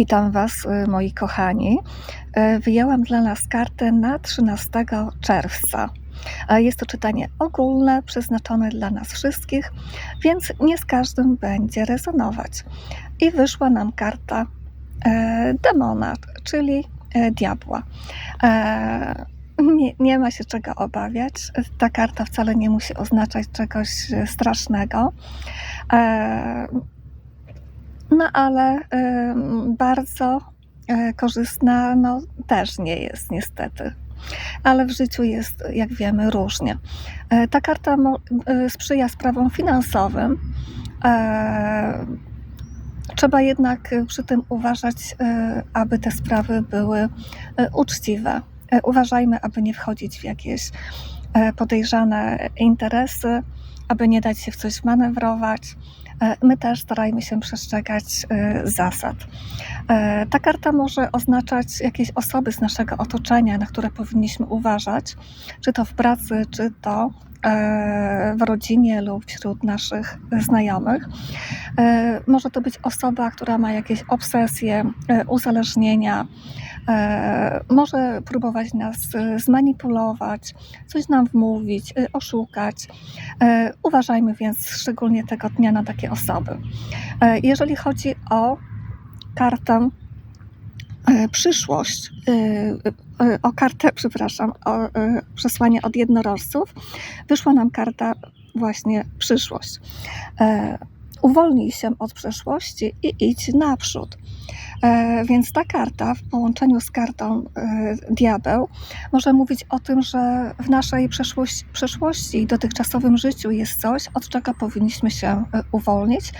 Witam Was, y, moi kochani. E, Wyjęłam dla nas kartę na 13 czerwca. E, Jest to czytanie ogólne, przeznaczone dla nas wszystkich, więc nie z każdym będzie rezonować. I wyszła nam karta e, demona, czyli e, diabła. E, Nie, nie ma się czego obawiać. Ta karta wcale nie musi oznaczać czegoś e, strasznego. No ale bardzo e, korzystna no, też nie jest niestety. Ale w życiu jest, jak wiemy, różnie. E, Ta karta e, sprzyja sprawom finansowym. Trzeba jednak przy tym uważać, aby te sprawy były uczciwe. Uważajmy, aby nie wchodzić w jakieś podejrzane interesy, aby nie dać się w coś manewrować. E, My też starajmy się przestrzegać e, zasad. E, Ta karta może oznaczać jakieś osoby z naszego otoczenia, na które powinniśmy uważać, czy to w pracy, czy to w rodzinie lub wśród naszych znajomych. E, Może to być osoba, która ma jakieś obsesje, e, uzależnienia, e, może próbować nas e, zmanipulować, coś nam wmówić, e, oszukać. E, Uważajmy więc szczególnie tego dnia na takie osoby. E, Jeżeli chodzi o kartę e, przyszłość, e, e, o kartę, przepraszam, o e, przesłanie od jednorożców, wyszła nam karta właśnie przyszłość. E, Uwolnij się od przeszłości i idź naprzód. E, Więc ta karta w połączeniu z kartą e, diabeł może mówić o tym, że w naszej przeszłości, przeszłości i dotychczasowym życiu jest coś, od czego powinniśmy się e, uwolnić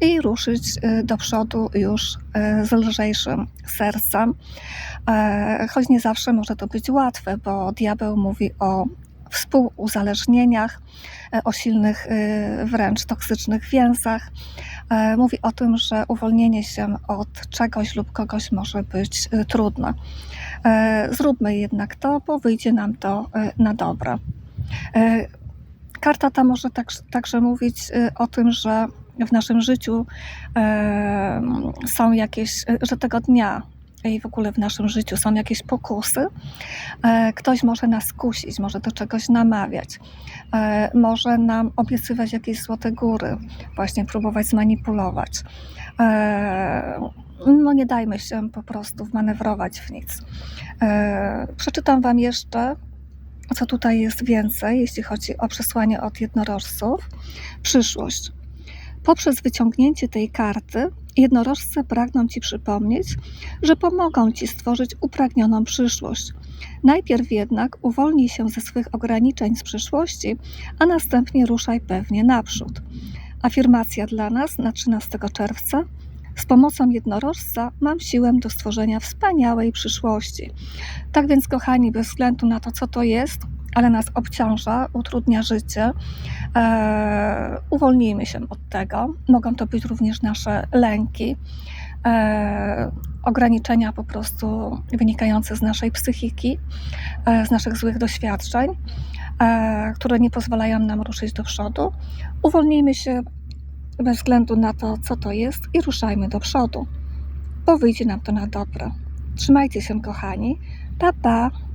i ruszyć do przodu już z lżejszym sercem. Choć nie zawsze może to być łatwe, bo diabeł mówi o współuzależnieniach, e, o silnych, e, wręcz toksycznych więzach. E, Mówi o tym, że uwolnienie się od czegoś lub kogoś może być trudne. Zróbmy jednak to, bo wyjdzie nam to na dobre. Karta ta może tak, także mówić o tym, że w naszym życiu są jakieś, że tego dnia i w ogóle w naszym życiu są jakieś pokusy. E, Ktoś może nas kusić, może do czegoś namawiać, e, może nam obiecywać jakieś złote góry, właśnie próbować zmanipulować. E, No nie dajmy się po prostu wmanewrować w nic. Przeczytam Wam jeszcze, co tutaj jest więcej, jeśli chodzi o przesłanie od jednorożców. Przyszłość. Poprzez wyciągnięcie tej karty, jednorożce pragną Ci przypomnieć, że pomogą Ci stworzyć upragnioną przyszłość. Najpierw jednak uwolnij się ze swych ograniczeń z przeszłości, a następnie ruszaj pewnie naprzód. Afirmacja dla nas na 13 czerwca. Z pomocą jednorożca mam siłę do stworzenia wspaniałej przyszłości. Tak więc, kochani, bez względu na to, co to jest, ale nas obciąża, utrudnia życie, e, uwolnijmy się od tego. Mogą to być również nasze lęki, e, ograniczenia po prostu wynikające z naszej psychiki, e, z naszych złych doświadczeń, e, które nie pozwalają nam ruszyć do przodu. Uwolnijmy się bez względu na to, co to jest i ruszajmy do przodu, bo wyjdzie nam to na dobre. Trzymajcie się, kochani. Pa, pa!